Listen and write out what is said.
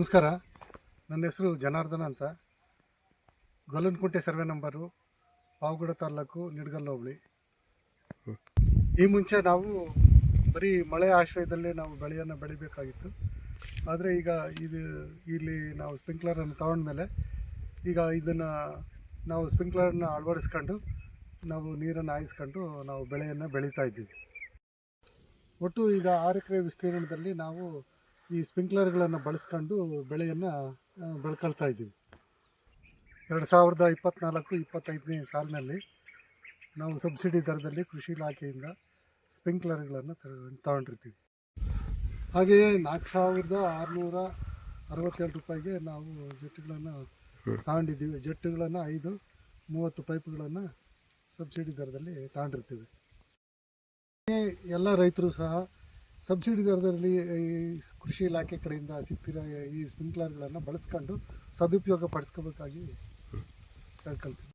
ನಮಸ್ಕಾರ. ನನ್ನ ಹೆಸರು ಜನಾರ್ದನ ಅಂತ. Gollanakunte survey number Pavagada taluk Nidgal hobli. ಈ ಮುಂಚೆ ನಾವು ಬರೀ ಮಳೆ ಆಶ್ರಯದಲ್ಲೇ ನಾವು ಬೆಳೆಯನ್ನು ಬೆಳಿಬೇಕಾಗಿತ್ತು. ಆದರೆ ಈಗ ಇದು ಇಲ್ಲಿ ನಾವು ಸ್ಪ್ರಿಂಕ್ಲರನ್ನು ತಗೊಂಡ್ಮೇಲೆ ಈಗ ಇದನ್ನು ನಾವು ಸ್ಪ್ರಿಂಕ್ಲರನ್ನು ಅಳವಡಿಸ್ಕೊಂಡು ನಾವು ನೀರನ್ನು ಹಾಯಿಸ್ಕೊಂಡು ನಾವು ಬೆಳೆಯನ್ನು ಬೆಳೀತಾ ಇದ್ದೀವಿ. ಒಟ್ಟು ಈಗ ಆರು ಎಕರೆ ವಿಸ್ತೀರ್ಣದಲ್ಲಿ ನಾವು ಈ ಸ್ಪ್ರಿಂಕ್ಲರ್ಗಳನ್ನು ಬಳಸ್ಕೊಂಡು ಬೆಳೆಯನ್ನು ಬೆಳ್ಕೊಳ್ತಾ ಇದ್ದೀವಿ. ಎರಡು ಸಾವಿರದ ಇಪ್ಪತ್ತ್ನಾಲ್ಕು ಇಪ್ಪತ್ತೈದನೇ ಸಾಲಿನಲ್ಲಿ ನಾವು ಸಬ್ಸಿಡಿ ದರದಲ್ಲಿ ಕೃಷಿ ಇಲಾಖೆಯಿಂದ ಸ್ಪ್ರಿಂಕ್ಲರ್ಗಳನ್ನು ತಗೊಂಡಿರ್ತೀವಿ. ಹಾಗೆಯೇ ನಾಲ್ಕು ಸಾವಿರದ ಆರುನೂರ ಅರವತ್ತೇಳು ರೂಪಾಯಿಗೆ ನಾವು ಜಟ್ಟುಗಳನ್ನು ತಗೊಂಡಿದ್ದೀವಿ. ಜೆಟ್ಟುಗಳನ್ನು ಐದು ಮೂವತ್ತು ಪೈಪ್ಗಳನ್ನು ಸಬ್ಸಿಡಿ ದರದಲ್ಲಿ ತಗೊಂಡಿರ್ತೀವಿ. ಎಲ್ಲ ರೈತರು ಸಹ ಸಬ್ಸಿಡಿ ದರದಲ್ಲಿ ಈ ಕೃಷಿ ಇಲಾಖೆ ಕಡೆಯಿಂದ ಸಿಗ್ತಿರೋ ಈ ಸ್ಪ್ರಿಂಕ್ಲರ್ಗಳನ್ನು ಬಳಸ್ಕೊಂಡು ಸದುಪಯೋಗ ಪಡಿಸ್ಕೋಬೇಕಾಗಿ ಕೇಳ್ಕೊಳ್ತೀವಿ